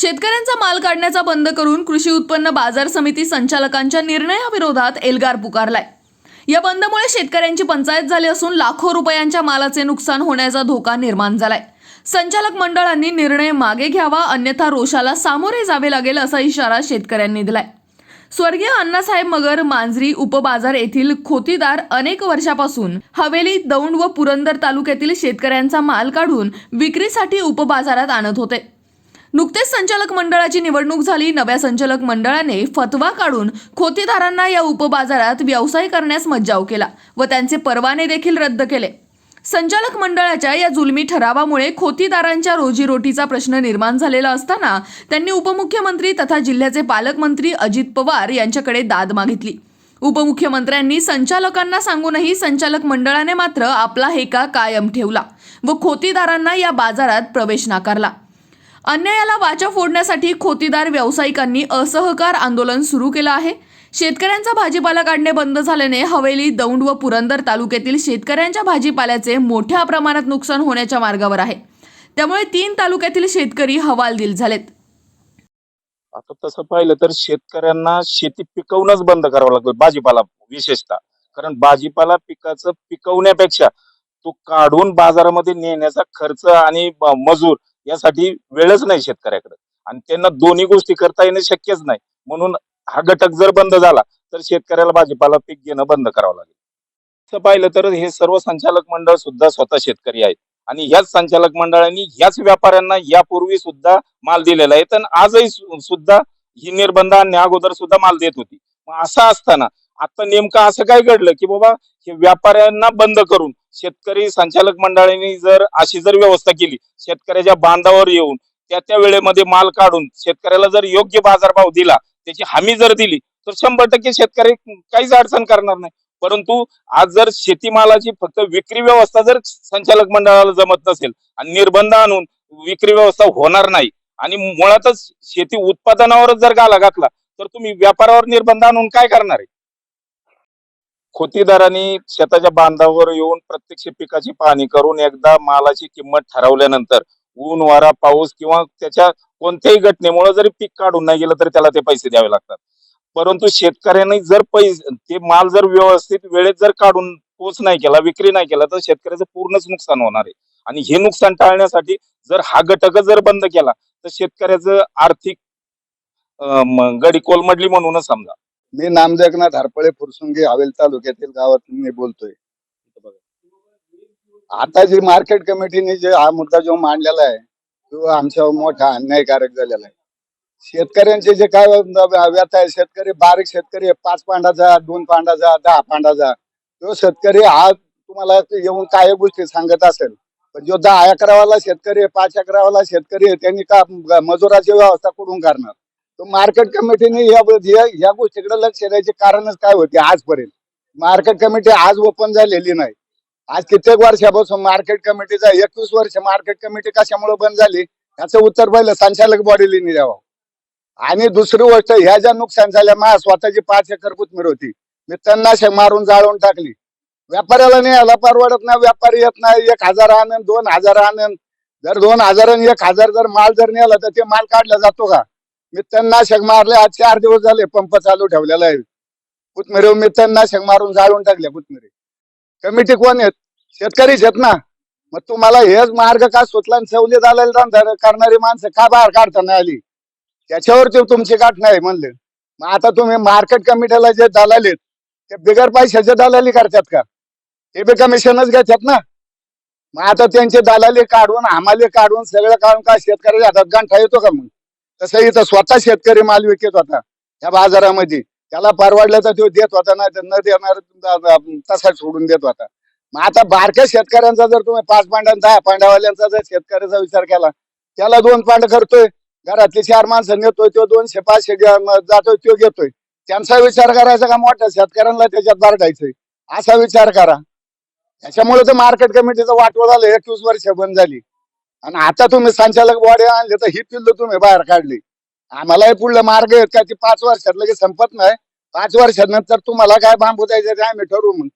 शेतकऱ्यांचा माल काढण्याचा बंद करून कृषी उत्पन्न बाजार समिती संचालकांच्या निर्णयाविरोधात एल्गार पुकारलाय. या बंदमुळे शेतकऱ्यांची पंचायत झाली असून लाखो रुपयांच्या मालाचे नुकसान होण्याचा धोका निर्माण झालाय. संचालक मंडळांनी निर्णय मागे घ्यावा अन्यथा रोषाला सामोरे जावे लागेल असा इशारा शेतकऱ्यांनी दिलाय. स्वर्गीय अण्णासाहेब मगर मांजरी उपबाजार येथील खोतीदार अनेक वर्षापासून हवेली दौंड व पुरंदर तालुक्यातील शेतकऱ्यांचा माल काढून विक्रीसाठी उपबाजारात आणत होते. नुकतेच संचालक मंडळाची निवडणूक झाली. नव्या संचालक मंडळाने फतवा काढून खोतीदारांना या उपबाजारात व्यवसाय करण्यास मज्जाव केला व त्यांचे परवाने देखील रद्द केले. संचालक मंडळाच्या या जुलमी ठरावामुळे खोतीदारांच्या रोजीरोटीचा प्रश्न निर्माण झालेला असताना त्यांनी उपमुख्यमंत्री तथा जिल्ह्याचे पालकमंत्री अजित पवार यांच्याकडे दाद मागितली. उपमुख्यमंत्र्यांनी संचालकांना सांगूनही संचालक मंडळाने मात्र आपला हेका कायम ठेवला व खोतीदारांना या बाजारात प्रवेश नाकारला. अन्यायाला वाचा फोडण्यासाठी खोतीदार व्यावसायिकांनी असहकार आंदोलन सुरू केलं आहे. शेतकऱ्यांचा भाजीपाला काढणे बंद झाल्याने हवेली दौंड व पुरंदर तालुक्यातील शेतकऱ्यांच्या भाजीपाल्याचे मोठ्या प्रमाणात नुकसान होण्याच्या मार्गावर आहे. त्यामुळे तीन तालुक्यातील शेतकरी हवालदिल झालेत. आता तसं पाहिलं तर शेतकऱ्यांना शेती पिकवणंच बंद करावं लागतं भाजीपाला विशेषतः. कारण भाजीपाला पिकाचं पिकवण्यापेक्षा तो काढून बाजारामध्ये नेण्याचा खर्च आणि मजूर यासाठी वेळच नाही शेतकऱ्याकडे. आणि त्यांना दोन्ही गोष्टी करता येणं शक्यच नाही. म्हणून हा घटक जर बंद झाला तर शेतकऱ्याला भाजीपाला पीक घेणं बंद करावं लागेल. तसं पाहिलं तर हे सर्व संचालक मंडळ सुद्धा स्वतः शेतकरी आहेत. आणि ह्याच संचालक मंडळांनी ह्याच व्यापाऱ्यांना यापूर्वी सुद्धा माल दिलेला आहे. तर आजही सुद्धा ही निर्बंध आणि अगोदर सुद्धा माल देत होती. मग असं असताना आता नेमकं असं काय घडलं की बाबा हे व्यापाऱ्यांना बंद करून शेतकरी संचालक मंडळांनी जर अशी जर व्यवस्था केली शेतकऱ्याच्या बांधावर येऊन त्या त्या वेळेमध्ये माल काढून शेतकऱ्याला जर योग्य बाजारभाव दिला त्याची हमी जर दिली तर शंभर टक्के शेतकरी काहीच अडचण करणार नाही. परंतु आज जर शेतीमालाची फक्त विक्री व्यवस्था जर संचालक मंडळाला जमत नसेल आणि निर्बंध आणून विक्री व्यवस्था होणार नाही आणि मुळातच शेती उत्पादनावरच जर गाला घातला तर तुम्ही व्यापारावर निर्बंध आणून काय करणार आहे? खोतीदारांनी शेताच्या बांधावर येऊन प्रत्यक्ष पिकाची पाहणी करून एकदा मालाची किंमत ठरवल्यानंतर ऊन वारा पाऊस किंवा त्याच्या कोणत्याही घटनेमुळे जरी पीक काढून नाही गेलं तरी त्याला ते पैसे द्यावे लागतात. परंतु शेतकऱ्यांनी जर पैसे ते माल जर व्यवस्थित वेळेत जर काढून पोच नाही केला विक्री नाही केला तर शेतकऱ्याचं पूर्णच नुकसान होणार आहे. आणि हे नुकसान टाळण्यासाठी जर हा घटक जर बंद केला तर शेतकऱ्याचं आर्थिक गडी कोलमडली म्हणूनच समजा. मी नामदेकना धारपळे फुरसुंगी हवेल तालुक्यातील गावातून मी बोलतोय. आता जी मार्केट कमिटीने जे हा मुद्दा जो मांडलेला आहे तो आमच्यावर मोठा अन्यायकारक झालेला आहे. शेतकऱ्यांचे जे काय व्यथा आहे शेतकरी बारीक शेतकरी आहे, पाच पांडाचा दोन पांडाचा दहा पांडाचा तो शेतकरी हा तुम्हाला येऊन काय गोष्टी सांगत असेल पण जो दहा अकरावाला शेतकरी आहे पाच अकरावाला शेतकरी आहे त्यांनी का मजुराची व्यवस्था कुठून करणार? मार्केट कमिटीने या या- गोष्टीकडे लक्ष द्यायचे कारणच काय होते आजपर्यंत? मार्केट कमिटी आज ओपन झालेली नाही. आज कित्येक वर्षापासून मार्केट कमिटीचा एकवीस वर्ष मार्केट कमिटी कशामुळे बंद झाली? याचं उत्तर पहिलं संचालक बॉडीने द्यावं. आणि दुसरी गोष्ट ह्या ज्या नुकसान झाल्या मा स्वतःची पाच एकर कोथमीर होती मी तन्नाशक मारून जाळून टाकली. व्यापाऱ्याला नाही याला परवडत नाही व्यापारी येत नाही एक हजार आणन दोन हजार आणन. जर दोन हजार आणि एक हजार जर माल जर नेला तर ते माल काढला जातो का? मी तणनाशक मारले. आज चार दिवस झाले पंप चालू ठेवलेला आहे. कुतमिरे मी तणनाशक मारून जाळून टाकले कुतमिरे कमिटी कोण आहेत? शेतकरीच आहेत ना. मग तुम्हाला हेच मार्ग का सुटला आणि सवली झालेला करणारी माणसं का बाहेर काढता नाही आली? त्याच्यावरती तुमची गाठ नाही म्हणले. मग आता तुम्ही मार्केट कमिटीला जे दलाल आहेत ते बिगर पैशाचे दलाली करतात का? ते बी कमिशनच घेतात ना. मग आता त्यांचे दलाली काढून हमाली काढून सगळं काढून का शेतकऱ्याच्या हातात गांठा येतो का मग? तसं इथं स्वतः शेतकरी माल विकत होता या बाजारामध्ये. त्याला परवडलं तर तो देत होता नाही तर न देणार तसा सोडून देत होता. मग आता बारक्या शेतकऱ्यांचा जर तुम्ही पाच पांड्या दहा पांड्यावाल्यांचा जर शेतकऱ्याचा विचार केला त्याला दोन पांड करतोय. घरातले चार माणसं नेतोय तो दोनशे पाचशे जातोय तो घेतोय. त्यांचा विचार करायचा का मोठ्या शेतकऱ्यांना त्याच्यात बारडायचंय? असा विचार करा. त्याच्यामुळे तर मार्केट कमिटीचं वाटवं झालं एकवीस वर्ष बंद झाली. आणि आता तुम्ही संचालक बॉडी आणले तर ही पिल्ल तुम्ही बाहेर काढली. आम्हालाही पुढलं मार्ग आहेत का? ती पाच वर्षात लगेच संपत नाही. पाच वर्षानंतर तुम्हाला काय बांबू द्यायचं ते आम्ही ठरवू मग.